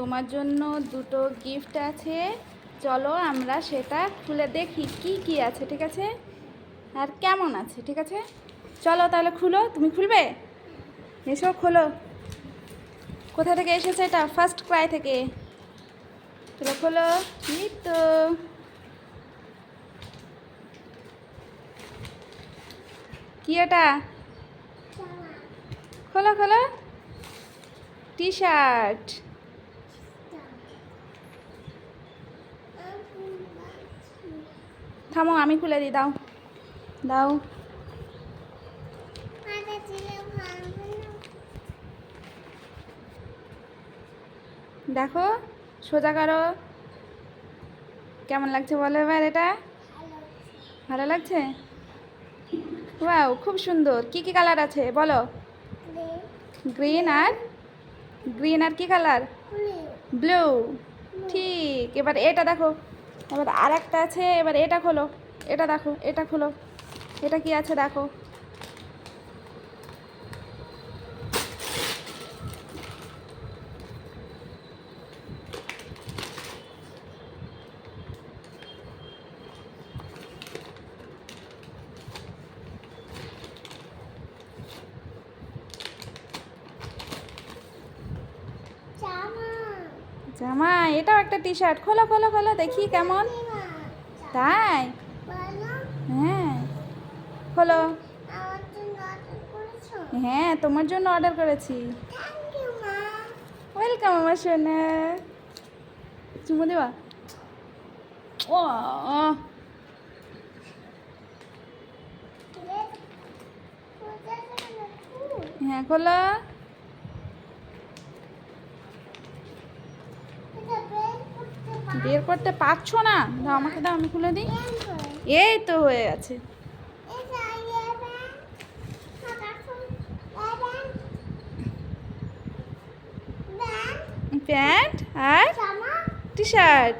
তোমার জন্য দুটো গিফট আছে। চলো আমরা সেটা খুলে দেখি কি কি আছে, ঠিক আছে? আর কেমন আছে, ঠিক আছে? চলো তাহলে খুলো, তুমি খুলবে? এসো, খোলো। কোথা থেকে এসেছে এটা? ফার্স্ট ক্রাই থেকে। চলো খোলো। তো। কি এটা? খোলো খোলো। টি শার্ট থামো আমি খুলে দিই দাও। দাও। দেখো সোজা করো। কেমন লাগছে বলো এবার এটা? ভালো লাগছে? ওয়াও খুব সুন্দর। কি কি কালার আছে বলো? গ্রিন আর? গ্রিন আর কি কালার? ব্লু। ঠিক এবার এটা দেখো। এবার আর একটা আছে, এবার এটা খোলো, এটা দেখো, এটা খোলো, এটা কি আছে দেখো। জামা এটাও একটা টি শার্ট খোলো খোলো খোলো, দেখি কেমন। তাই? হ্যাঁ। খোলো। হ্যাঁ তোমার জন্য অর্ডার করেছি। ওয়েলকাম আমার সোনা। চুমু দেওয়া ও হ্যাঁ খোলো। বের করতে পারছ না? দাও আমাকে, দাও আমি খুলে দিই। এই তো হয়ে গেছে। প্যান্ট আর টি শার্ট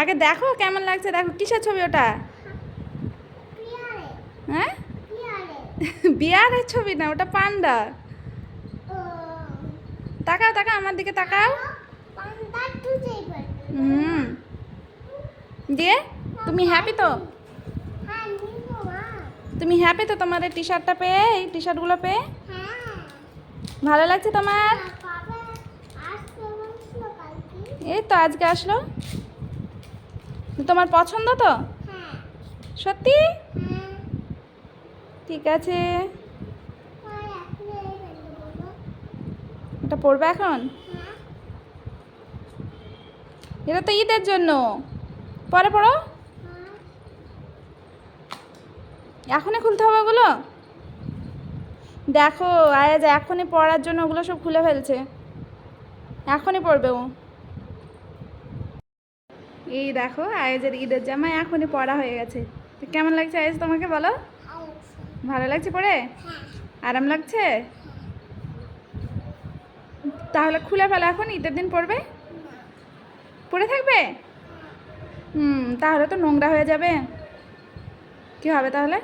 আগে দেখো কেমন লাগছে, দেখো কিসের ছবি ওটা। হ্যাঁ? বিয়ারের ছবি না, ওটা পান্ডা। তাকাও তাকাও, আমার দিকে তাকাও। হুম। দিয়ে, তুমি হ্যাপি তো? তুমি হ্যাপি তো তোমার এই টি শার্টটা পেয়ে, এই টি শার্টগুলো পেয়ে? ভালো লাগছে তোমার? এই তো আজকে আসলো। তোমার পছন্দ তো? সত্যি? ঠিক আছে। এটা পড়বে এখন? এটা তো ঈদের জন্য। পরে পড়ো এখনই খুলতে হবে ওগুলো? দেখো, আয়াজ এখনই পড়ার জন্য ওগুলো সব খুলে ফেলছে। এখনই পড়বে ও। এই দেখো, আয়াজের ঈদের জামা এখনই পড়া হয়ে গেছে। কেমন লাগছে আয়াজ তোমাকে বলো? ভালো লাগছে পড়ে আরাম লাগছে? তাহলে খুলে ফেলো এখন, ঈদের দিন পড়বে? পড়ে থাকবে? হুম, তাহলে তো নোংরা হয়ে যাবে। কি হবে তাহলে?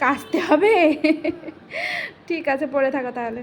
কাচতে হবে? ঠিক আছে, পড়ে থাকো তাহলে।